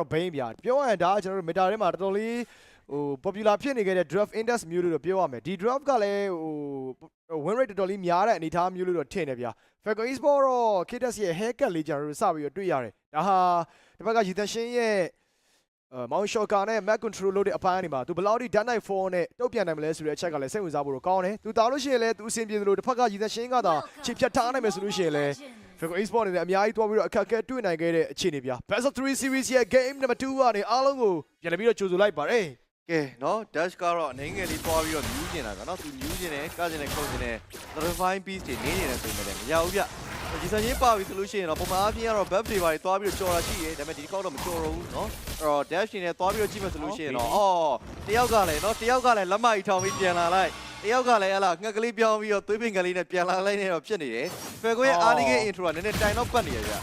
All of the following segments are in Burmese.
တော့ဘိန်းဗျာပြောရရင်ဒါကကျွန်တော်တို့ meta ထဲမှာတော်တော်လေးဟို popular ဖြစ်နေခဲ့တဲ့ draft index မျိုးလို့တော့ပြောရမယ်ဒီ draft ကလည်းဟို win rate တော်တော်လေးများတဲ့အနေအထားမျိုးလို့တော့ထင်တယ်ဗျာ Falcon Esport တော့ KTS ရဲ့ haircut လေးကျွန်တော်တို့စပြီးတော့တွေ့ရတယ်ဒါဟာဒီဘက်ကရီတန်ရှင်းရဲ့အဲမောင်ရှော့ကာနဲ့ Mac control လုပ်တဲ့အပိုင်းအနေမှာသူဘယ်လောက်ထိ Dark Knight 4နဲ့တုတ်ပြန်နိုင်မလဲဆိုတဲ့အချက်ကလည်းစိတ်ဝင်စားဖို့တော့ကောင်းတယ်သူတားလို့ရှိရင်လည်းသူအဆင်ပြေသလိုတစ်ဖက်ကရီတန်ရှင်းကသာချစ်ဖြတ်ထားနိုင်မယ်ဆိုလို့ရှိရင်လည်း Falcon Esport အနေနဲ့အများကြီးတွားပြီးတော့အခက်အခဲတွေ့နိုင်ခဲ့တဲ့အခြေအနေဗျာ Best of 3 series ရဲ့ game number 2ကနေအားလုံးကိုပြန်လည်ပြီးတော့ကြိုဆိုလိုက်ပါတယ်ကဲနော် dash ကတော့အနေငယ်လေးပွားပြီးတော့မြူးကျင်တာဗျာနော်သူမြူးကျင်တယ်ကကျင်တယ်ခုန်ကျင်တယ် terrifying beast တွေနေနေတယ်ဆိုပေမဲ့လည်းမရဘူးဗျဒီစံချင်းပါပြီဆိုလို့ရှိရင်တော့ပုံမှန်အားဖြင့်ကတော့ buff flavor တွေတွားပြီးတော့ကြော်တာရှိတယ်ဒါပေမဲ့ဒီတစ်ခေါက်တော့မကြော်တော့ဘူးနော်အဲ့တော့ dash နေနဲ့တွားပြီးတော့ကြည့်မယ်ဆိုလို့ရှိရင်တော့အော်တယောက်ကလည်းနော်တယောက်ကလည်းလက်မကြီးထောင်ပြီးပြန်လာလိုက် တယောက်ကလည်းဟလာငှက်ကလေးပြောင်းပြီးတော့သွေးပင်ကလေးနဲ့ပြန်လာလိုက်နေတော့ဖြစ်နေတယ်ဖယ်ကွဲရဲ့ early game intro ကနည်းနည်းတိုင်တော့ပတ်နေရဗျ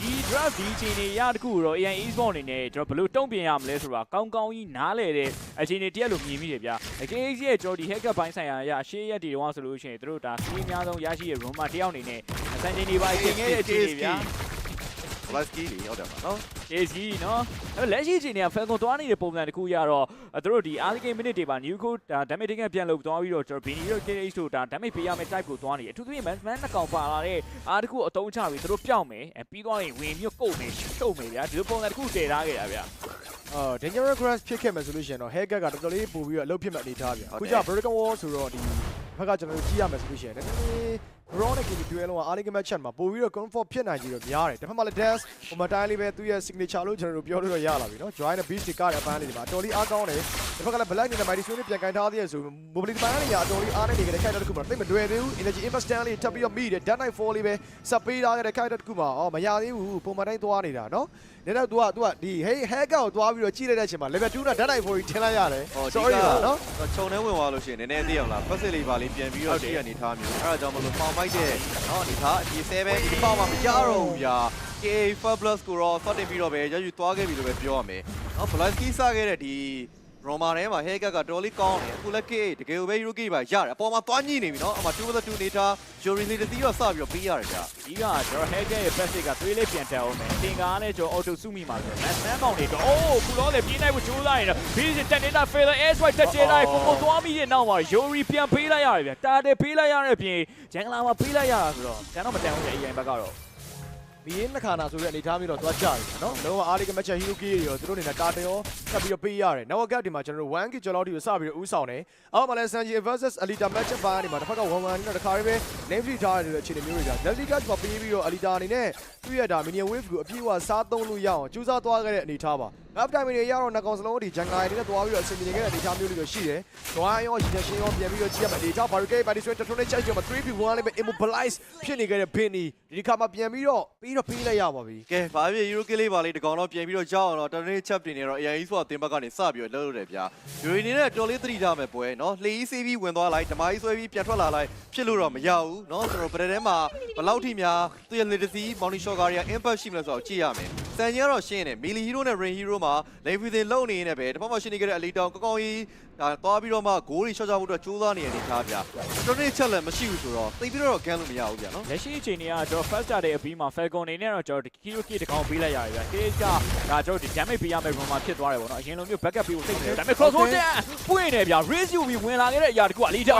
ဒီ draft ဒီအချိန်နေရတခုတော့ AI Esport အနေနဲ့ကျွန်တော်ဘယ်လိုတုံ့ပြန်ရမလဲဆိုတာကောင်းကောင်းကြီးနားလဲတဲ့အခြေအနေတရက်လို့မြင်မိတယ်ဗျာ KX ရဲ့ကျွန်တော်ဒီ hacker ဘိုင်းဆိုင်ရာအရရှေးရက်တွေတော့ဆိုလို့ရှိရင်တို့ဒါခီးအများဆုံးရရှိတဲ့ room မှာတယောက်အနေနဲ့အစံချိန်တွေပါချိန်ခဲ့တဲ့အခြေအနေဗျာ Blaski လေးဟုတ်တယ်ပါနော် JC နော်အဲ့လက်ရှိအချိန်တွေက Falcon သွားနေတဲ့ပုံစံတစ်ခုရတော့တို့ဒီ early game minute တွေပါ new code ဒါ damage တွေကပြန်လုပ်သွားပြီးတော့ကျွန်တော် Bini တို့ KH တို့ဒါ damage ပေးရမယ့် type ကိုသွားနေတယ်အထူးသဖြင့် man man နှစ်ကောင်ပါလာတဲ့အားတစ်ခုအတုံးချပြီးတို့ပြောင်းမယ်အဲပြီးသွားရင်ဝင်ပြီးကုတ်မယ်ရှုပ်မယ်ဗျာဒီလိုပုံစံတစ်ခုတည်ထားခဲ့တာဗျာအာ dangerous grass ဖြစ်ခဲ့မယ်ဆိုလို့ရှိရင်တော့ haircut ကတော်တော်လေးပို့ပြီးတော့အလုပ်ဖြစ်မဲ့အနေအထားဗျာဟုတ်အခုတယ်ကျ Broken Wall ဆိုတော့ဒီဘက်ကကျွန်တော်တို့ကြည့်ရမယ်ဆိုလို့ရှိရင်နည်းနည်းလေး Raw နဲ့ KD တွဲလုံးက early game chat မှာပို့ပြီးတော့ comfort ဖြစ်နိုင်ကြတော့များတယ်တစ်ဖက်မှာလည်း dance ဟိုမှာတိုင်းလေးပဲသူ့ရဲ့ signature လို့ကျွန်တော်တို့ပြောလို့တော့ရလာပြီနော် join နဲ့ beast တွေကားတဲ့အပန်းလေးတွေမှာအတော်လေးအားကောင်းတယ်တစ်ဖက်ကလည်း black နဲ့ mighty swing နဲ့ပြန်ကင်ထားသေးရဆို mobility ပိုင်းလေးကအတော်လေးအားနေနေကြတဲ့ character တစ်ခုမှာတိတ်မတွေ့သေးဘူး energy impact stand လေးထပ်ပြီးတော့မိတယ် dead night fall လေးပဲစပ်ပေးထားခဲ့တဲ့ character တစ်ခုမှာအော်မရသေးဘူးပုံမှန်တိုင်းသွားနေတာနော်နည်းနည်း तू က तू ကဒီ hey hack ကိုသွားပြီးတော့ကြည့်လိုက်တဲ့အချိန်မှာ level 2နဲ့ dead night fall ကြီးထင်လိုက်ရတယ်ဟောဒီ sorry ကပါနော်ခြုံထဲဝင်သွားလို့ရှိရင်နည်းနည်းသိအောင်လားဖက်စစ်လေးပါလေးပြန်ပြီးတော့ရှိရအနေထားမျိုးအဲ့ဒါကြောင့်မလို့ပေါင်မိုက်တဲ့နော်အနေထားအကြီး7ဒီပေါင်မှာမကြတော့ဘူးဗျာ K Fabulous ကိုတော့စတင်ပြီးတော့ပဲရယူသွားခဲ့ပြီလို့ပဲပြောရမယ်နော် Blaski စခဲ့တဲ့ဒီ ရောမာထဲမှာ haircut ကတော်လေးကောင်းတယ်အခုလည်း K တကယ်ကိုပဲ Yuki ပါရတယ်အပေါ်မှာသွားညှိနေပြီနော်အမှ2 vs 2နေတာ Yuri လေးတစ်တီးတော့စပြီးတော့ပေးရတယ်ဗျာဒီကကျွန်တော် hacker ရဲ့ passive ကသွေးလေးပြန်တက်အောင်မယ်တင်ကားနဲ့ကျွန်တော် auto စုမိမှာဆို man man မောင်နေတော့အိုးခုလောလေပြေးနိုင်ဖို့ကြိုးစားရင်တော့ busy တက်နေတာ failure air strike တက်ချေလိုက်ကိုကိုသွားပြီးတဲ့နောက်မှာ Yuri ပြန်ပေးလိုက်ရတယ်ဗျာတာတယ်ပေးလိုက်ရတဲ့အပြင်ဂျန်ဂလာမှာပေးလိုက်ရတာဆိုတော့တန်တော့မတန်ဘူးလေ AI ဘက်ကတော့ မီးနှစ်ခါနာဆိုတဲ့အနေအထားမျိုးတော့သွားကြတယ်နော်လုံးဝအားလေးကမချက် hero key တွေရောသူတို့အနေနဲ့တာတရောတက်ပြီးတော့ပေးရတယ်နောက်ကပ်ဒီမှာကျွန်တော်တို့ 1k ကျော်လောက်ထိကိုစပြီးတော့ဥဆောင်တယ်အောက်မှာလည်း Sanji versus Alita match up ပိုင်းဒီမှာတစ်ဖက်က1 1နဲ့တစ်ခါလေးပဲ name free ထားရတဲ့အခြေအနေမျိုးတွေကြာ Leslie Gas မှာပေးပြီးတော့ Alita အနေနဲ့သူ့ရဲ့ဒါ minion wave ကိုအပြည့်အဝစားသုံးလို့ရအောင်ကြိုးစားသွားခဲ့တဲ့အနေအထားပါ up time တွေရတော့နှစ်ကောင်စလုံးဒီ jungle တွေနဲ့သွားပြီးတော့အဆင်ပြေခဲ့တဲ့အနေအထားမျိုးတွေတော့ရှိတယ်။ဒွိုင်းရောရည်ရှင်ရောပြန်ပြီးတော့ကြည့်ရမယ်အနေအထား barricade by the swing တထုံးနဲ့ချက်ကြမှာ 3v1 လေးပဲ immobilize ဖြစ်နေခဲ့တဲ့ Benny ဒီခါမှာပြန်ပြီးတော့ပြီးတော့ပြီးလိုက်ရပါပြီ။ကဲဘာဖြစ် Yuki လေးပါလေးတကောင်တော့ပြန်ပြီးတော့ကြောက်အောင်တော့တနေ့ချက်တင်နေတော့ AI ဆိုတာအသင်းဘက်ကနေစပြီးတော့လှုပ်လို့တယ်ဗျာ Yuri နေနဲ့တော်လေးသတိထားမယ်ပွဲနော်လှေကြီးဆေးပြီးဝင်သွားလိုက်ဓမာကြီးဆွဲပြီးပြန်ထွက်လာလိုက်ဖြစ်လို့တော့မရဘူးနော်ကျွန်တော်ဗရက်ထဲမှာဘယ်လောက်ထိများသူ့ရဲ့ literacy Mountain Shocker တွေက impact ရှိမလဲဆိုတော့ကြည့်ရမယ်စံကြီးကတော့ရှင်းတယ် Melee Hero နဲ့ Rain Hero မှာ lane within လုံနေနေပဲတစ်ဖက်မှာရှင်းနေကြတဲ့အလီတောင်ကောင်းကောင်းကြီး ဒါသွားပြီးတော့မှ goal တွေ shot ချဖို့အတွက်ကြိုးစားနေရနေထားဗျာတော်နေ့ချက်လည်းမရှိဘူးဆိုတော့သိပြီးတော့ကန်လို့မရဘူးဗျာနော်လက်ရှိအချိန်တွေကကျွန်တော် first တဲ့အပြီးမှာ Falcon အနေနဲ့တော့ကျွန်တော် Kiro Key တကောင်ပေးလိုက်ရတယ်ဗျာ KH ကဒါကျွန်တော်ဒီ damage ပေးရမယ့် room မှာဖြစ်သွားတယ်ပေါ့နော်အရင်လိုမျိုး backup ပေးဖို့သိနေတယ်ဒါပေမဲ့ cross road တန်ပွင့်နေဗျာ raise you ပြီးဝင်လာခဲ့တဲ့အရာတကူအလီတာ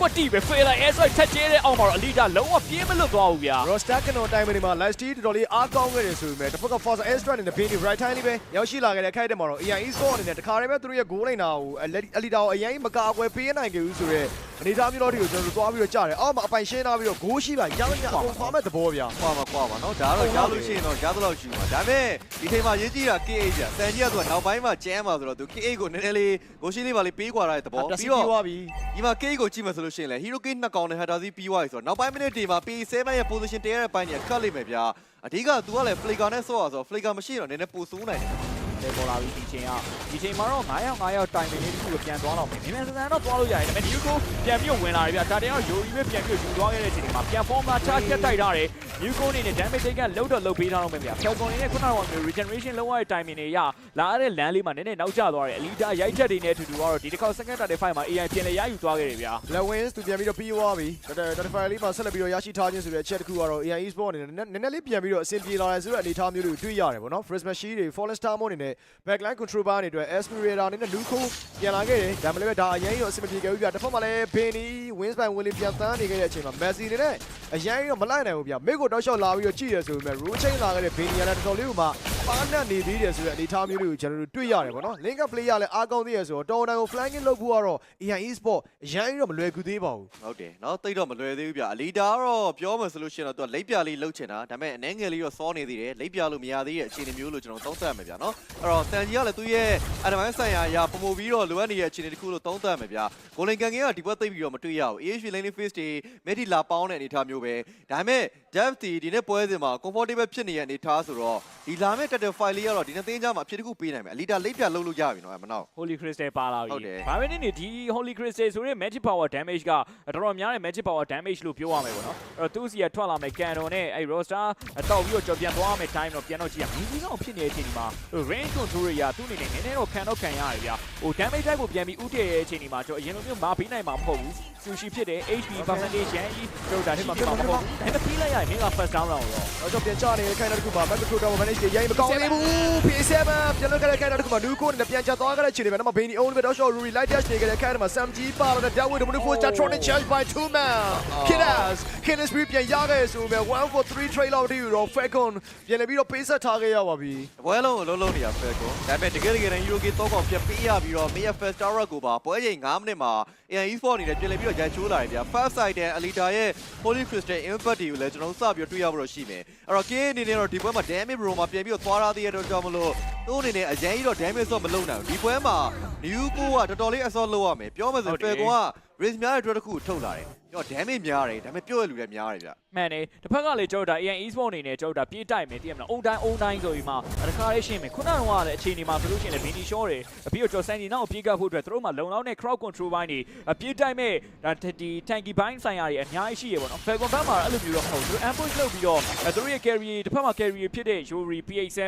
ကွက်တီပဲ fail air strike ထက်ကျဲတဲ့အောက်မှာတော့အလီတာလုံးဝပြေးမလွတ်သွားဘူးဗျာ Roster ကနော်တိုင်းမတွေမှာ last team တော်တော်လေးအားကောင်းခဲ့တယ်ဆိုပေမဲ့တစ်ဖက်က Forza Extra နဲ့ Benny right time လေးပဲရောက်ရှိလာခဲ့တဲ့ခိုက်တဲ့မှာတော့ AI Esport အနေနဲ့တခါတည်းပဲသူတို့ရဲ့ goal line တာကိုအလီတာကိုအရင်မကာကွယ်ပေးနိုင်ခဲ့ဘူးဆိုတော့အနေသားမျိုးတော့ဒီကိုကျွန်တော်တို့သွားပြီးတော့ကြားတယ်အောက်မှာအပိုင်ရှင်းထားပြီးတော့ goal ရှိပါရမ်းရအကုန်ခွာမဲ့သဘောဗျာကွာပါကွာပါနော်ဒါကတော့ရလို့ရှိရင်တော့ရသလောက်ယူပါဒါပေမဲ့ဒီချိန်မှာရေးကြည့်တာ KA ကြာစံကြီးကသူကနောက်ပိုင်းမှာကျမ်းပါဆိုတော့သူ KA ကိုနည်းနည်းလေးကိုရှိလေးပါလေးပေးကွာတဲ့သဘောပြီးပြီးတော့တော့ပြီးသွားပြီဒီမှာ KA ကိုကြည့်မှဆိုလို့ရှိရင်လေ Hero King နှစ်ကောင်နဲ့ Hatter စီပြီးသွားပြီဆိုတော့နောက်ပိုင်းမိနစ်တွေမှာ P7 ရဲ့ position တဲရတဲ့ပိုင်းကြီးကတ်လိမ့်မယ်ဗျာအဓိက तू ကလည်း Flicker နဲ့ဆော့ရဆိုတော့ Flicker မရှိတော့နည်းနည်းပိုဆိုးနိုင်တယ် တယ်ပေါ်လာပြီးဒီချိန်ကဒီချိန်မှာတော့9ယောက်9ယောက်တိုင်ပင်လေးတစ်ခုကိုပြန်သွားတော့မယ်မြန်မြန်ဆန်ဆန်တော့သွားလို့ရတယ်ဒါပေမဲ့ဒီကိုပြန်ပြီးဝင်လာတယ်ဗျဒါတည်းကယိုရီပဲပြန်ပြီးယူသွားခဲ့တဲ့အချိန်မှာပြန် form လာချကက်တိုက်ထားတယ် ယူကိုအနေနဲ့ damage take ကလုံးတော့လုံးပေးထားတော့မယ်ဗျ Falcon နဲ့ခုနကမျိုး regeneration လုံးဝတဲ့ timing တွေရလာတဲ့လမ်းလေးမှာနည်းနည်းနောက်ကျသွားတယ်အလီတာရိုက်ချက်တွေနဲ့အတူတူကတော့ဒီတစ်ခေါက် second 35မှာ AI ပြန်လဲရယူသွားခဲ့တယ်ဗျာလက်ဝင်းသူပြန်ပြီးတော့ပြီးသွားပြီတော်ဖိုင်လေးမှာဆက်လက်ပြီးတော့ရရှိထားခြင်းဆိုတဲ့အချက်တစ်ခုကတော့ AI Esport အနေနဲ့နည်းနည်းလေးပြန်ပြီးတော့အဆင်ပြေလာတယ်ဆိုတဲ့အနေအထားမျိုးတွေကိုတွေ့ရတယ်ပေါ့နော် Fresh Machine တွေ Fallen Star Mode အနေနဲ့ backline control bar တွေအတွက် Aspirator အနေနဲ့ Nuko ပြန်လာခဲ့တယ်ဒါမှလည်းပဲဒါအရင်ရောအဆင်မပြေခဲ့ဘူးဗျတစ်ဖက်မှာလည်း Benny Wins by Willy ပြန်တန်းနေခဲ့တဲ့အချိန်မှာ Messi အနေနဲ့အရင်ရောမလိုက်နိုင်ဘူးဗျမိကိုတောက်လျှောက်လာပြီးတော့ကြည့်ရဆိုပေမဲ့ Rule Chain လာခဲ့တဲ့ Benny ကလည်းတော်တော်လေးကမှပါနတ်နေသေးတယ်ဆိုတဲ့အနေအထားမျိုးတွေကိုကျွန်တော်တို့တွေ့ရတယ်ပေါ့နော် Link up player လည်းအားကောင်းသေးရဆိုတော့တော်တန်ကို flanking လုပ်ဖို့ကတော့ AI Esport အရင်ရောမလွယ်ကူသေးပါဘူး ဟုတ်တယ်เนาะတိတ်တော့မလွယ်သေးဘူးဗျအလီတာကတော့ပြောမှဆိုလို့ရှိရင်တော့သူကလိပ်ပြလေးလှုပ်ချင်တာဒါပေမဲ့အနေငယ်လေးတော့စောနေသေးတယ်လိပ်ပြလို့မရသေးတဲ့အခြေအနေမျိုးလို့ကျွန်တော်သုံးသပ်ရမယ်ဗျာเนาะအဲ့တော့တန်ကြီးကလည်းသူ့ရဲ့ advance ဆိုင်ရာအရာပုံမူပြီးတော့လိုအပ်နေတဲ့အခြေအနေတစ်ခုလို့သုံးသပ်ရမယ်ဗျာဂိုလင်ကန်ကင်းကဒီဘက်သိပ်ပြီးတော့မတွေ့ရဘူး AHP lane face တွေ medi လာပေါင်းတဲ့အနေအထားမျိုးပဲဒါပေမဲ့ Dev တီဒီနေ့ပွဲစဉ်မှာ comfortable ဖြစ်နေတဲ့အနေထားဆိုတော့ဒီလာမယ့် Turtle Fight လေးကတော့ဒီနေ့သင်းကြမှာအဖြစ်တစ်ခုပေးနိုင်မယ်။ Leader လိပ်ပြလုံးလို့ရပြီနော်မနောက် Holy Crystal ပါလာပြီ။ဘာပဲနဲ့နေဒီ Holy Crystal ဆိုတဲ့ Magic Power Damage ကတော်တော်များတဲ့ Magic Power Damage လို့ပြောရမယ်ပေါ့နော်။အဲ့တော့သူ့စီကထွက်လာမယ် Cannon နဲ့အဲ့ Roster တောက်ပြီးတော့ကြော်ပြန်သွားမယ် time တော့ပြန်တော့ကြည့်ရမြင်းကြီးကောင်ဖြစ်နေတဲ့အချိန်ဒီမှာ Range Control ရသူ့အနေနဲ့နည်းနည်းတော့ခံတော့ခံရတယ်ဗျာ။ ဟို damage type ကိုပြန်ပြီးဥတည်ရဲ့အချိန်ဒီမှာကျွန်တော်အရင်လိုမျိုးမပေးနိုင်မှာမဟုတ်ဘူး sushi ဖြစ်တယ် HP percentage ရန်ကြီးတို့ဒါရှိမှာမဟုတ်ဘူးဒါပေမဲ့ပြီးလိုက်ရရင်မင်းက first down round တော့တော့ကြောင့်ပြန်ချနေတဲ့ခိုင်တာတစ်ခုမှာ Macro Tower Manage တွေရိုင်းမကောင်းသေးဘူး P7 ပြန်လုပ်ခဲ့တဲ့ခိုင်တာတစ်ခုမှာ Nuko နဲ့ပြန်ချသွားခဲ့တဲ့ခြေတွေပဲနော် Bainy Own ပဲတော့ Short Ruri Light Dash နေခဲ့တဲ့ခိုင်တာမှာ Sam G ပါလာတဲ့ Dawood W4 Chatronic Charge by two man Kiddas Kiddas ပြန်ရခဲ့ဆိုပေမဲ့1 for 3 trail out တွေတော့ Falcon ပြန်လည်းပြီးတော့ပေးဆက်ထားခဲ့ရပါပြီပွဲလုံးကိုလုံးလုံးနေရဖဲကွန်ဒါပေမဲ့တကယ်တကယ်တမ်း Euro Game တော့ကောင်ပြတ်ပေးရပြီးတော့ Maya Fest Tower ကိုပါပွဲချိန်9မိနစ်မှာ AI Esport အနေနဲ့ပြင်လည်ပြီးတော့ရိုက်ချိုးလာတယ်ဗျာ First Side တဲ့ Alita ရဲ့ Holy Crystal Impact တွေကိုလည်းကျွန်တော်တို့စပြီးတော့တွေ့ရဖို့တော့ရှိမယ်အဲ့တော့ K အနေနဲ့တော့ဒီပွဲမှာ damage room မှာပြန်ပြီးတော့သွားရသေးတဲ့အတွက်ကြောင့်မလို့သူ့အနေနဲ့အရင်ကြီးတော့ damage တော့မလုပ်နိုင်ဘူးဒီပွဲမှာ New ကိုကတော်တော်လေးအစောလုပ်ရမယ်ပြောမှဆိုဟုတ်တယ် Falcon က race များတဲ့အတွက်တစ်ခုထုတ်လာတယ်ပြော damage များတယ်ဒါပေမဲ့ပြောရလူလည်းများတယ်ဗျမှန်တယ်တစ်ဖက်ကလည်းကျွန်တော်ဒါ AN Esport အနေနဲ့ကျွန်တော်ဒါပြေးတိုက်မယ်တည်ရမလားအုံတိုင်းအုံတိုင်းဆိုပြီးမှတခါလေးရှင်းမယ်ခုနကတော့လည်းအခြေအနေမှာဆိုလို့ရှိရင်လည်း Mini Short တွေပြီးတော့ကျွန်တော်စန်ဒီနောက်ပြေးကပ်ဖို့အတွက်သူတို့မှလုံလောက်တဲ့ crowd control ဘိုင်းတွေပြေးတိုက်မဲ့ဒါဒီ tanky ဘိုင်းဆိုင်ရာတွေအများကြီးရှိရပေါ့နော် Falcon ဘက်မှာအဲ့လိုမျိုးတော့မဟုတ်ဘူးသူ ambush လုပ်ပြီးတော့သူတို့ရဲ့ carry တစ်ဖက်မှာ carry ဖြစ်တဲ့ Yuri PA7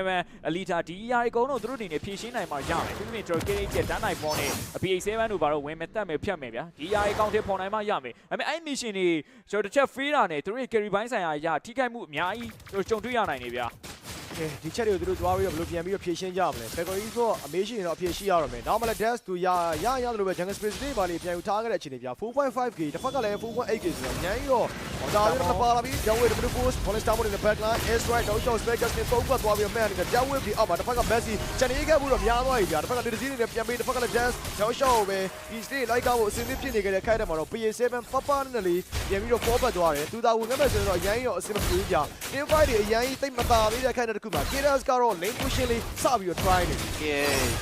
Alita ဒီအရာတွေအကုန်လုံးသူတို့အနေနဲ့ဖြည့်ရှင်းနိုင်မှာရမယ်သူတို့မြင်ကျွန်တော် carry ချက်တန်းနိုင်ပေါ်နဲ့ PA7 တို့ဘာလို့ဝင်မဲ့တက်မဲ့ဖြတ်မဲ့ဗျာဒီအရာတွေအကောင့်ထဲပေါ်နိုင်မှရမယ်ဒါပေမဲ့အဲ့ mission တွေကျွန်တော်တစ်ချက် free တာနဲ့သူတို့ရဲ့ carry ဘိုင်းဆိုင်ရာအရာထိခိုက်မှုအများကြီးကျွန်တော်ကြုံတွေ့ရနိုင်နေဗျာ ကဲဒီချက်တွေကိုသူတို့သွားပြီးတော့ဘယ်လိုပြန်ပြီးတော့ဖြည့်ရှင်းကြမလဲ Falcon Esport အမေးရှိရင်တော့အဖြည့်ရှိရတော့မယ်နောက်မှလည်း Dash သူရရရတယ်လို့ပဲ Jungle Space တွေပါလေပြန်ယူထားခဲ့တဲ့အခြေအနေပြ 4.5k တစ်ဖက်ကလည်း 4.8k ဆိုတော့အများကြီးတော့ဒါပြီးတော့ပါလာပြီး Dawood W Force Police Tower နဲ့ backline air strike တော့ shot Spectres နဲ့သုံးပတ်သွားပြီးတော့ man နဲ့ Dawood ဒီအောက်မှာတစ်ဖက်က Messi ချန်နေခဲ့ဘူးတော့များသွားပြီဗျာတစ်ဖက်က Lidzi နဲ့ပြန်ပြီးတစ်ဖက်ကလည်း Dash တော့ shot ကိုပဲဒီ stage လိုက်ကောက်ဖို့အဆင်သင့်ဖြစ်နေခဲ့တဲ့ခိုက်တဲ့မှာတော့ PA7 ပပနဲ့လေးပြန်ပြီးတော့ forward သွားတယ်သူသာဝင်ခဲ့မယ်ဆိုတော့အရင်ကြီးတော့အဆင်မပြေဘူးဗျာ team fight တွေအရင်ကြီးတိတ်မသာသေးတဲ့ခိုက်တဲ့တစ်ခုမှာ Kiras ကတော့ lane pushing လေးစပြီးတော့ try နေပြီ ကဲ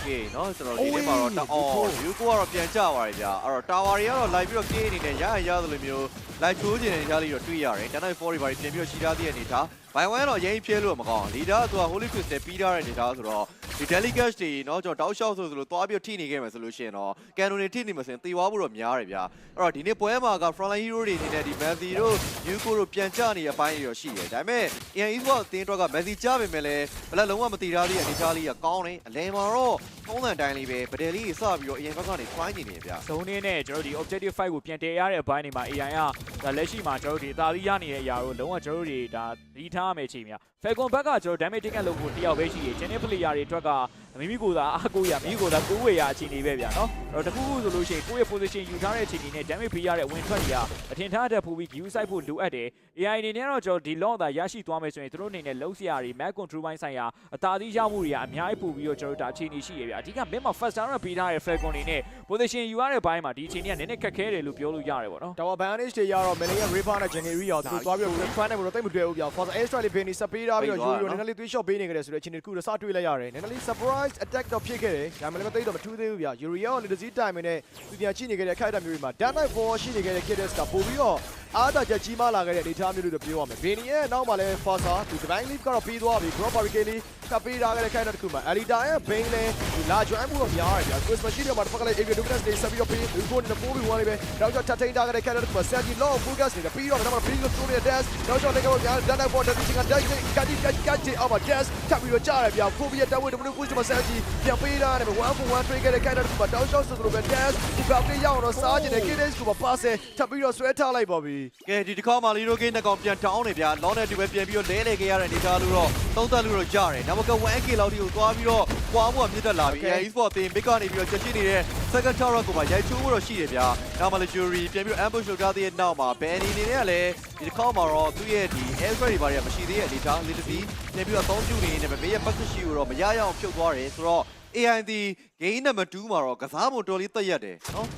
ကဲเนาะကျွန်တော်ဒီနေ့မှာတော့တအော်ယူကိုကတော့ပြန်ကြပါတယ်ဗျာအဲ့တော့တာဝါတွေကတော့လိုက်ပြီးတော့ကင်းအနေနဲ့ရရရသလိုမျိုးလိုက်ချိုးခြင်းနဲ့ကြားလေးတော့တွေ့ရတယ်တန်းတိုင်း4တွေပါပြန်ပြီးတော့ရှီထားသေးတဲ့အနေထားဘိုင်ဝမ်ကတော့ရင်ဖြဲလို့မကောင်းလီဒါကသူက Holy Crystal ပြီးထားတဲ့အနေထားဆိုတော့ ဒီ delicate တွေเนาะကျွန်တော်တောက်လျှောက်ဆိုသလိုသွားပြီးတော့ထိနေခဲ့မယ်ဆိုလို့ရှိရင်တော့ကန်နိုတွေထိနေမှာဆိုရင်တေသွားဖို့တော့များတယ်ဗျာအဲ့တော့ဒီနေ့ပွဲမှာက frontline hero တွေအနေနဲ့ဒီ Messi တို့ Yuko တို့ပြန်ကြနေတဲ့အပိုင်းတွေတော့ရှိတယ်ဒါပေမဲ့ AN Esport အသင်းအတွက်က Messi ကြပေမဲ့လည်းဘလက်လုံးဝမတည်ထားသေးတဲ့အနေထားလေးကကောင်းတယ်အလဲမှာတော့ထုံးစံတိုင်းလေးပဲဗဒယ်လေးစပြီးတော့အရင်ဘက်ကနေ try နေနေဗျာ ဇုံင်းနဲ့ကျွန်တော်တို့ဒီ objective fight ကိုပြန်တည်ရတဲ့အပိုင်းတွေမှာ AI ကဒါလက်ရှိမှာကျွန်တော်တို့ဒီအသာသီးရနေတဲ့အရာကိုလုံးဝကျွန်တော်တို့တွေဒါသတိထားရမယ့်အချိန်များ Falcon ဘက်ကကျွန်တော် damage ticket လုပ်ဖို့တယောက်ပဲရှိတယ်။ Channel player တွေအတွက်က က 선수가 မိမိကိုယ်သာအားကိုးရမိမိကိုယ်သာကိုးဝေရအခြေအနေပဲဗျာနော်။အဲ့တော့တခုခုဆိုလို့ရှိရင်ကိုယ့်ရဲ့ position ယူထားတဲ့အခြေအနေနဲ့ damage ပေးရတဲ့ဝင်ထွက်တွေကအထင်ထားတဲ့ပိုပြီး view site ဖို့လိုအပ်တယ်။ AI အနေနဲ့တော့ကျွန်တော်ဒီ lock သာရရှိသွားမယ်ဆိုရင်သူတို့အနေနဲ့လုံးစရာတွေ map control ဘိုင်းဆိုင်ရာအသာသီးရမှုတွေကအများကြီးပို့ပြီးတော့ကျွန်တော်တို့ဒါအခြေအနေရှိရဗျာ။အဓိက mid မှာ first round ပေးထားတဲ့ Falcon တွေနဲ့ position ယူရတဲ့ဘိုင်းမှာဒီအခြေအနေကနည်းနည်းခက်ခဲတယ်လို့ပြောလို့ရတယ်ပေါ့နော် Tower Bandage တွေရတော့ Melee ရဲ့ Reaper နဲ့ January ရောသူသွားပြီးတော့ Fan နဲ့ဘယ်လိုတိတ်မတွေ့ဘူးဗျာ For the extra လေး Benny စပေးထားပြီးတော့ Yuri ကိုနည်းနည်းလေးသွေး shot ပေးနေကြတယ်ဆိုတဲ့အခြေအနေတစ်ခုတော့စတွေ့လိုက်ရတယ်နည်းနည်းလေး surprise attack တော့ဖြစ်ခဲ့တယ်ဒါမှလည်းမသိတော့မထူးသေးဘူးဗျာ Yuri ရော Lidzi time နဲ့သူပြန်ချိနေခဲ့တဲ့ခိုက်တာမျိုးတွေမှာ Dark Knight 4ရှိနေခဲ့တဲ့ Kids ကပို့ပြီးတော့ အားသာချက်ကြီးမားလာခဲ့တဲ့အနေအထားမျိုးတွေပြောရမယ်ဘီနီရဲ့နောက်မှာလည်း Fossa သူ Divine Leaf ကတော့ပြီးသွားပြီ Drop Barricade လေးကပ်ပေးထားခဲ့တဲ့ခိုင်တဲ့တစ်ခုမှာ Alita ရဲ့ Bane လည်းဒီလာ join မှုတော့များတယ်ဗျာ Quiz Machine တွေမှာတစ်ဖက်ကလည်း Avia Dominance တွေဆက်ပြီးတော့ပြီးလူကိုနေတဲ့ 4v1 လေးပဲနောက်ကျထပ်ထိန်းထားခဲ့တဲ့ခိုင်တဲ့တစ်ခုမှာ Sanji Law Focus နေတယ်ပြီးတော့နောက်မှာ Bring ကိုနေတဲ့ Dash နောက်ကျလည်းကတော့ဗျာ Dana for the Teaching က Dash ကတိကတိကတိအောက်မှာ Dash ထပ်ပြီးတော့ကြားတယ်ဗျာ Phobia တဝဲတမလို့ Quiz မှာ Sanji ပြန်ပေးထားတယ်1 for 1 trade ခဲ့တဲ့ခိုင်တဲ့တစ်ခုမှာတောက်လျှောက်ဆိုလိုပဲ Dash ဒီကပ်လေးရောက်တော့စားကျင်တဲ့ KDS ကိုပါ pass ထပ်ပြီးတော့ဆွဲထားလိုက်ပါပြီကဲဒီတစ်ခါမှလီရိုဂိမ်းနှစ်ကောင်ပြန်တောင်းနေဗျာလောနဲ့တူပဲပြန်ပြီးတော့လဲလေခဲ့ရတဲ့အနေသားလို့တော့သုံးသက်လို့တော့ကြားတယ်နောက်က 1k လောက်ထိကိုသွားပြီးတော့ကွာမှုကမြင့်တက်လာပြီ Okay. e-sport တင်ဘစ်ကနေပြီးတော့ချက်ချင်းနေတဲ့ second tower ကိုမှရိုက်ချိုးဖို့တော့ရှိတယ်ဗျာနောက်မှလည်း jury ပြန်ပြီးတော့ ambush လုပ်ထားတဲ့နောက်မှာ Benny အနေနဲ့ကလည်းဒီတစ်ခါမှတော့သူ့ရဲ့ဒီ air threat တွေဘာတွေကမရှိသေးတဲ့အနေသား little bit ပြန်ပြီးတော့အသုံးပြုနေနေတယ်မေးရဲ့ back ရှိကိုတော့မရရအောင်ဖြုတ်သွားတယ်ဆိုတော့ AI ဒီ game number 2မှာတော့ကစားဖို့တော်လေးတက်ရက်တယ်နော်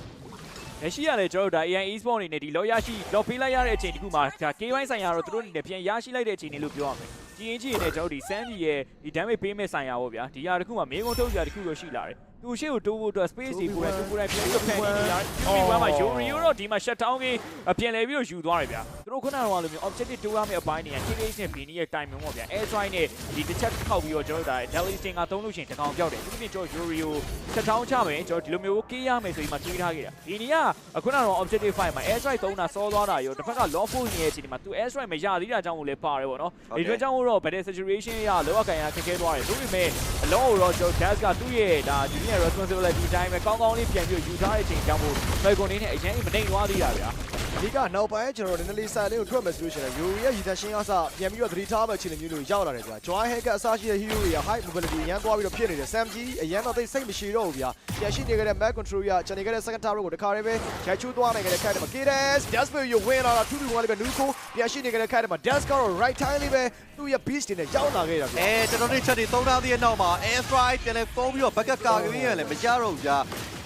လက်ရှိရလေကျွန်တော်တို့ဒါ AI Esport အနေနဲ့ဒီလောရရှိလောပေးလိုက်ရတဲ့အချိန်တခုမှာဒါ K1 ဆိုင်ရာတော့သူတို့အနေနဲ့ပြန်ရရှိလိုက်တဲ့အချိန်တွေလို့ပြောရမယ်။ကြီးရင်ကြီးနဲ့ကျွန်တော်တို့ဒီ Sandy ရဲ့ဒီ damage ပေးမဲ့ဆိုင်ရာပေါ့ဗျာ။ဒီဟာတခုမှာမင်းကုန်းထုတ်စရာတခုလို့ရှိလာတယ်။ သူရှေ့ကိုတိုးဖို့အတွက် space တွေကိုလည်းသူကိုယ်တိုင်ပြန်ပြီးတော့ဖန်တီးနေတာ။ Q1 မှာ Yuri တော့ဒီမှာ shut down ကြီးပြန်လဲပြီးတော့ယူသွားတယ်ဗျာ။သူတို့ခုနကလိုမျိုး objective တိုးရမယ့်အပိုင်းတွေက KDH နဲ့ Bini ရဲ့ timing ပေါ့ဗျာ။ Air strike နဲ့ဒီတစ်ချက်ခောက်ပြီးတော့ကျွန်တော်တို့ဒါ Delhi Sting ကသုံးလို့ရှိရင်တကောင်ပြောက်တယ်။ဒီနေ့ကျွန်တော် Yuri ကို shut down ချမယ်ကျွန်တော်ဒီလိုမျိုးကေးရမယ်ဆိုပြီးမှတွေးထားခဲ့တာ။ Bini ကခုနကတော့ objective 5မှာ air strike သုံးတာစောသွားတာရောတစ်ဖက်က low full နေတဲ့အချိန်ဒီမှာသူ air strike မရသေးတာကြောင့်မို့လဲပါတယ်ပေါ့နော်ဒီအတွက်ကြောင့်မို့တော့ better situation ရလောကကန်ရခက်ခဲသွားတယ်ဒါပေမဲ့အလုံးတော့ကျွန်တော် gas ကသူ့ရဲ့ဒါ junior responsibility အတိုင်းပဲကောင်းကောင်းလေးပြန်ပြီးယူထားတဲ့အချိန်ကြောင့်မို့ Falcon နေနဲ့အရင်မနိုင်သွားသေးတာဗျာ အဓိကနောက်ပိုင်းကျွန်တော်နည်းနည်းလေးဆိုင်လေးကိုထွက်မယ်ဆိုလို့ရှိရင်ယူရီရဲ့ရည်သက်ရှင်းအစပြန်ပြီးတော့သတိထားမဲ့အခြေအနေမျိုးတွေရောက်လာတယ်ကြာ Joy Hack ကအစရှိတဲ့ hero တွေက high mobility ရန်သွားပြီးတော့ဖြစ်နေတယ် Sam G အရန်တော့သိစိတ်မရှိတော့ဘူးဗျာပြန်ရှိနေခဲ့တဲ့ Mac Control ရချန်နေခဲ့တဲ့ second tower ကိုတခါတည်းပဲရိုက်ချိုးသွားနိုင်ခဲ့တဲ့ခိုက်တယ်မှာ KDS Dasper ရဝင်လာတာ2 2 1လေးပဲ Nuko ပြန်ရှိနေခဲ့တဲ့ခိုက်တယ်မှာ Das ကတော့ right time လေးပဲသူ့ရဲ့ beast တွေနဲ့ရောက်လာခဲ့တာဗျာအဲကျွန်တော်တို့ချက်တွေသုံးထားသေးတဲ့နောက်မှာ air strike ပြန်လဲပုံးပြီးတော့ backup ကာကင်းရလည်းမကြတော့ဘူးကြာ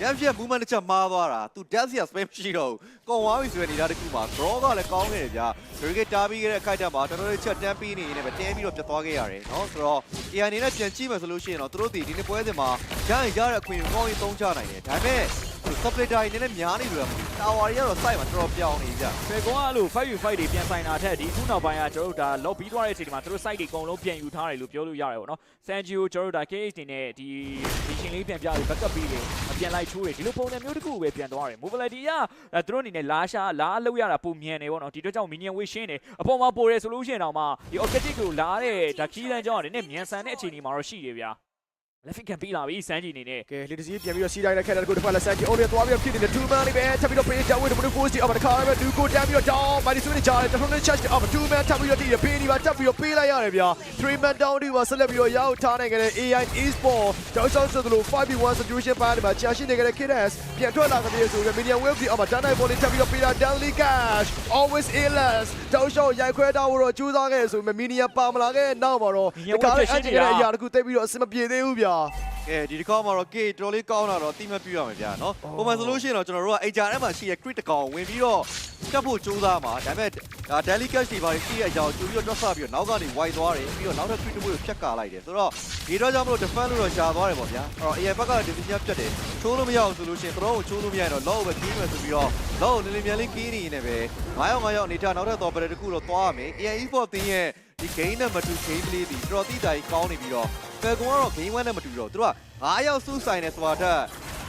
Jump Jet movement တစ်ချက်မှားသွားတာ။ तू dash ရ spam ရှိတော့ဘူး။ကုန်သွားပြီဆိုတဲ့နေရာတစ်ခုမှာ draw ကလည်းကောင်းခဲ့တယ်ဗျာ။ Brigade တားပြီးခဲ့တဲ့အခိုက်အတန့်မှာတော်တော်လေးချက်တန်းပြီးနေရင်လည်းတင်းပြီးတော့ပြတ်သွားခဲ့ရတယ်နော်။ဆိုတော့ AI အနေနဲ့ပြန်ကြည့်မယ်ဆိုလို့ရှိရင်တော့သူတို့ဒီဒီနေ့ပွဲစဉ်မှာရရင်ရတဲ့အခွင့်အရေးကောင်းရင်သုံးချနိုင်တယ်။ဒါပေမဲ့ supplier တွေနည်းနည်းများနေလို့တာဝါတွေကတော့ site မှာတော်တော်ပြောင်းနေကြ Falcon ကအဲ့လို 5v5 တွေပြန်ဆိုင်တာထက်ဒီခုနောက်ပိုင်းကကျွန်တော်တို့ဒါ lock ပြီးသွားတဲ့အချိန်ဒီမှာသူတို့ site တွေအကုန်လုံးပြန်ယူထားတယ်လို့ပြောလို့ရတယ်ပေါ့နော် Sanji ကိုကျွန်တော်တို့ဒါ KH တွေနဲ့ဒီဒီရှင်လေးပြန်ပြပြီး backup ပြီးတယ်အပြန်လိုက်ချိုးတယ်ဒီလိုပုံစံမျိုးတစ်ခုကိုပဲပြန်သွားတယ် mobility ကအဲသူတို့အနေနဲ့လာရှာလာလောက်ရတာပုံမြန်နေပေါ့နော်ဒီတော့ကြောင့် minion wave ရှင်းတယ်အပေါ်မှာပိုတယ်ဆိုလို့ရှိရင်တော့မှဒီ objective ကိုလာတဲ့ဒါ key line ကြောင့်နည်းနည်းမြန်ဆန်တဲ့အခြေအနေမှာတော့ရှိတယ်ဗျာ Left can ပြီးလာပြီ Sanji အနေနဲ့ကဲလီတစီပြန်ပြီးတော့စီးတိုင်းနဲ့ခက်တဲ့ကိုတစ်ဖက်လက်ဆက်ကြီးအိုလီသွားပြီးတော့ဖြစ်နေတဲ့2 man လေးပဲထပ်ပြီးတော့ပေးကြဝဲတို့ဘကိုစီအော်မတခါပဲဒူကိုတန်းပြီးတော့ down မိုင်းဆွေးနေကြတယ်တော်တော်လေး charge အော်2 man ထပ်ပြီးတော့တည်ရပေးဒီပါထပ်ပြီးတော့ပေးလိုက်ရတယ်ဗျာ3 man down ဒီပါဆက်လက်ပြီးတော့ရောက်ထားနိုင်ခဲ့တဲ့ AI Esport တောက်ချောက်ဆိုသလို 5v1 situation ပိုင်းမှာကြာရှိနေခဲ့တဲ့ KDS ပြန်ထွက်လာတဲ့ဆိုရင် medium wave ဒီအော်မှာ down night ball ထပ်ပြီးတော့ပေးတာ Daily Cash always illness တောက်ချောက်ရိုက်ခွဲတာတော့ကြိုးစားခဲ့ဆိုပေမဲ့ minion ပါမလာခဲ့နောက်မှာတော့တခါလေးအကျင်တဲ့အရာတခုသိပြီးတော့အဆင်မပြေသေးဘူးဗျာကဲဒီတစ်ခေါက်မှာတော့ K တော်တော်လေးကောင်းလာတော့အတိမတ်ပြရမယ်ဗျာနော်ပုံမှန်ဆိုလို့ရှိရင်တော့ကျွန်တော်တို့က HRM မှာရှိတဲ့ crit တစ်ကောင်ဝင်ပြီးတော့ကတ်ဖို့ကြိုးစားမှာဒါပေမဲ့ဒါ daily cash တွေပါရှိတဲ့အကြောင်းကြိုပြီးတော့တွက်ဆပြီးတော့နောက်ကနေ wide သွားတယ်ပြီးတော့နောက်ထပ် crit တစ်ခုကိုဖြတ်ကာလိုက်တယ်ဆိုတော့ဒီတော့ကြောင့်မလို့ defend လို့တော့ရှာသွားတယ်ပေါ့ဗျာအဲ့တော့ AI ဘက်ကလည်း decision ပြတ်တယ်ချိုးလို့မရအောင်ဆိုလို့ရှိရင်တော့ချိုးလို့မရရင်တော့ low ပဲကင်းမယ်ဆိုပြီးတော့ low နည်းနည်းမြန်လေးကင်းနေနေပဲ9ရောက်9ရောက်အနေထားနောက်ထပ်တော့ better တစ်ခုတော့သွားရမယ် AI Esport တင်းရဲ့ဒီ game number 2 game လေးဒီတော်တော်တိတာကြီးကောင်းနေပြီးတော့ Falcon ကတော့ game 1နဲ့မတူတော့သူတို့က9ရောက်စုဆိုင်နေဆိုတာတက်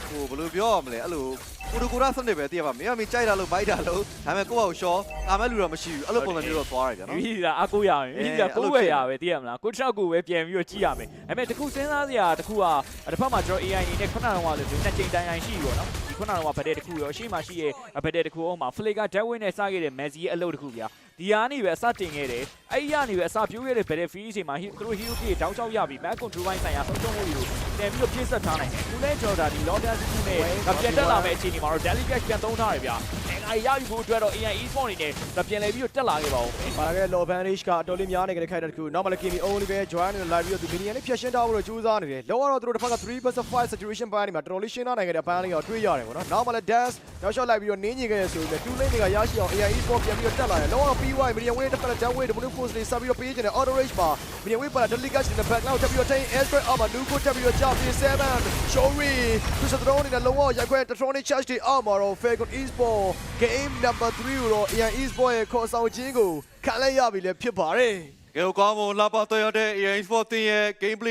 ဟိုဘယ်လိုပြောရမလဲအဲ့လို ကိုတူကိုရာစနစ်ပဲသိရပါမင်းကမင်းကြိုက်တာလို့ဘိုက်တာလို့ဒါပေမဲ့ကိုယ့်အောင်ရှော့အာမဲ့လူတော့မရှိဘူးအဲ့လိုပုံစံမျိုးတော့သွားရတယ်ဗျာနော်ဒီကအားကိုးရမယ်ဒီကကိုးဝယ်ရပဲသိရမလားကိုချောက်ကိုပဲပြန်ပြီးတော့ကြည့်ရမယ်ဒါပေမဲ့တခုစဉ်းစားစရာတခုကတစ်ဖက်မှာကျွန်တော် AI အနေနဲ့ခုနကတော့လို့နှစ်ချိန်တိုင်းတိုင်းရှိပြီပေါ့နော်ဒီခုနကတော့ဗတ်တဲ့တခုရောအရှိမှရှိရဲ့ဗတ်တဲ့တခုအောင်မှာ Flicker Dead Win နဲ့စခဲ့တဲ့ Messi ရဲ့အလုပ်တခုဗျာဒီဟာနေပဲအစတင်ခဲ့တယ်အဲ့ဒီကနေပဲအစပြိုးခဲ့တဲ့ Battlefield ချိန်မှာသူတို့ hero ကြီးတောင်းချောက်ရပြီ Map Control ဘိုင်းဆိုင်ရာဆုံးရှုံးမှုတွေကို တင်ပြီးတော့ပြည့်စက်ထားနိုင်တယ်ခုလဲကျွန်တော်ဒါဒီ Loader တစ်ခုနဲ့ပြန်တက်လာမယ့်အခြေအနေမှာတော့ Delicate ပြန်သုံးထားတယ်ဗျာ အာရယူဖို့အတွက်တော့ AI Esports အနေနဲ့မပြန်လဲပြီးတော့တက်လာခဲ့ပါဦး။ပါခဲ့ low advantage ကအတော်လေးများနေတဲ့ခိုက်တာတစ်ခုနောက်မှလည်း Kimi only ပဲ join နဲ့လိုက်ပြီးတော့သူ minion နဲ့ဖြတ်ရှင်းထားဖို့ကြိုးစားနေတယ်။လောကတော့သူတို့တစ်ဖက်က3 vs 5 saturation ပိုင်းနေမှာတော်တော်လေးရှင်းထားနိုင်ခဲ့တဲ့ပိုင်းလေးကိုတွေ့ရတယ်ပေါ့နော်။နောက်မှလည်း dance နောက်လျှောက်လိုက်ပြီးတော့နင်းညင်ခဲ့ရဆိုပြီးတော့2 lane တွေကရရှိအောင် AI Esports ပြန်ပြီးတော့တက်လာတယ်။လောက PY minion wave တစ်ဖက်က down wave ဒီလို force တွေဆက်ပြီးတော့ပေးခြင်းနဲ့ auto rage မှာ minion wave ပါ delegation နဲ့ back လောက်တက်ပြီးတော့ chain air strike အောက်မှာ Nuko တက်ပြီးတော့ jump 7 Shory သူစတဲ့တော့နေတဲ့လောကရိုက်ခွဲ Tronic charge တွေအောက်မှာတော့ Falcon Esports game number 3ကိုတော့ AN Esports ရဲ့ခေါ်ဆောင်ခြင်းကိုခံလိုက်ရပြီလည်းဖြစ်ပါတယ်။ကဲကောင်းမွန်လာပါတော့ရတဲ့ AN Esports ရဲ့ gameplay